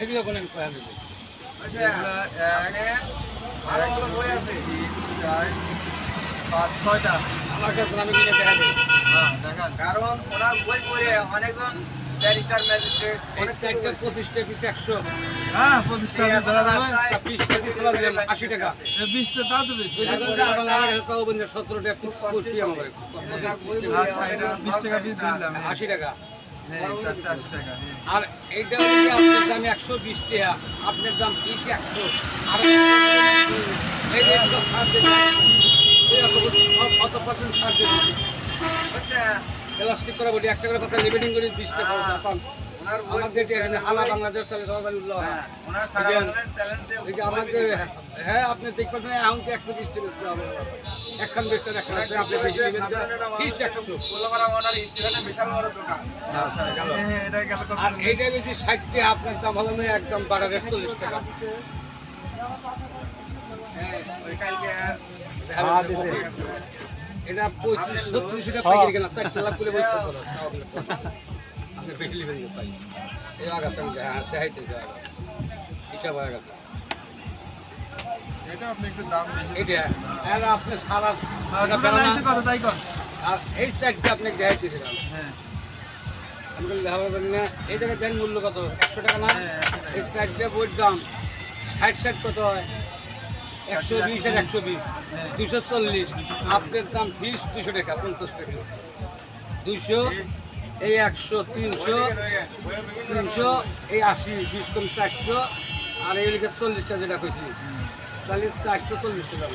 এগুলো কোনো কয়া দেবে বুঝছে? এগুলা ভালো বই আছে পাঁচ ছয়টা আমাকে কিনে দেখা দেবো। হ্যাঁ কারণ ওরা বই পড়ে অনেকজন ব্যারিস্টার ম্যাজিস্ট্রেট এই পঁচিশটা পিস একশো। হ্যাঁ পঁচিশটা ধরা দেবে বিশটা পিস ধরা দিলাম আশি টাকা। বিশটা তো বন্ধু সতেরো টাকা পিস করছি আমার আচ্ছা এটা বিশ টাকা পিস দিলাম আশি টাকা। হ্যাঁ হ্যাঁ। আর এইটা হচ্ছে আপনার দাম একশো বিশ টাকা আপনার দাম পিস একশো। আর এই যে একটা ছাড় দেবে এই অত অত পার্সেন্ট ছাড় দেবে বুঝছে প্লাস্টিক করে বলি একটা করে কথা লিমিটিং করে বিশ টাকা পান ওনার আমাদের এখানে হালা বাংলাদেশ চলে সবাই উল্লাহ হ্যাঁ, ওনার সারা চ্যালেঞ্জ দিয়ে এই যে বই আমাদের হ্যাঁ আপনি দেখবেন এখন তো একশো বিশ টাকা একখান বেচছেন একখান আপনি বেশি আচ্ছা হ্যাঁ হ্যাঁ আর এইটা বেশি ষাট টাকা আপনার দাম হলো না একদম বারো চল্লিশ টাকা। হ্যাঁ ওই কালকে এটা পঁয়ত্রিশ ছত্রিশ টাকা পাইকারি কেনা চারটে লাখ করে বলছে আপনি বেশি নেবেন না পাই। এই আগাতে আমি হ্যাঁ দেখাইতে হিসাব হয়ে গেছে। এটা আপনি একটু দাম বেশি এইটা আর আপনি সারা এটা আছে কত তাই কর আর এই সাইডটা আপনি দেখাইতেছিলাম হ্যাঁ। আমি বলি দেখাবেন না এই জায়গায় দেন মূল্য কত? একশো টাকা না? হ্যাঁ, 100 টাকা। এই সাইডটা বইয়ের দাম ষাট ষাট কত হয়? একশো বিশ আর একশো বিশ। দুশো চল্লিশ। আপনার দাম ফিস দুশো টাকা পঞ্চাশ টাকা। দুশো এই একশো তিনশো তিনশো এই আশি বিশ কম চারশো আর এই লিখে চল্লিশটা যেটা কইছি। তাহলে চারশো চল্লিশ টাকা